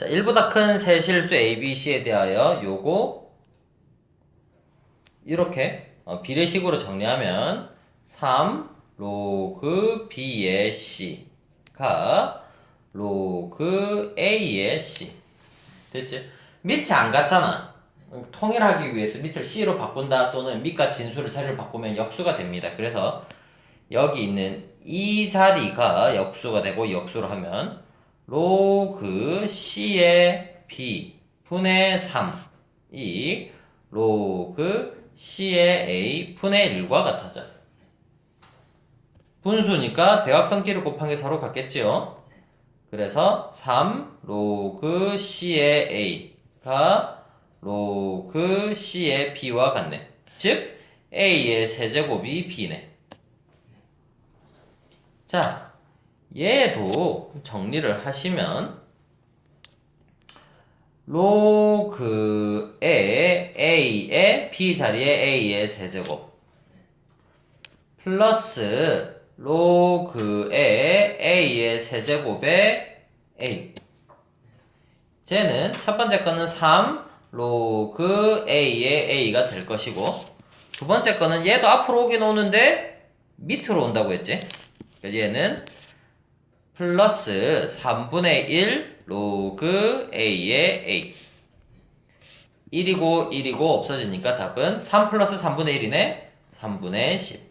자, 1보다 큰 세 실수 A, B, C에 대하여 요거 이렇게 어, 비례식으로 정리하면 3 로그 B의 C가 로그 A의 C. 됐지? 밑이 안 같잖아. 통일하기 위해서 밑을 C로 바꾼다 또는 밑과 진수를 자리를 바꾸면 역수가 됩니다. 그래서 여기 있는 이 자리가 역수가 되고 역수로 하면 로그 C의 B 분의 3이 로그 C의 A 분의 1과 같아져. 분수니까 대각선끼리 곱한 게 서로 같겠지요. 그래서 3 로그 C의 A가 로그 C의 B와 같네. 즉 A의 세제곱이 B네. 자, 얘도 정리를 하시면 로그의 a의 b 자리에 a의 세제곱 플러스 로그의 a의 세제곱의 a. 쟤는 첫 번째 거는 3 로그 a의 a가 될 것이고 두 번째 거는 얘도 앞으로 오긴 오는데 밑으로 온다고 했지? 얘는 플러스 3분의 1 로그 a의 a. 1이고 1이고 없어지니까 답은 3 플러스 3분의 1이네. 3분의 10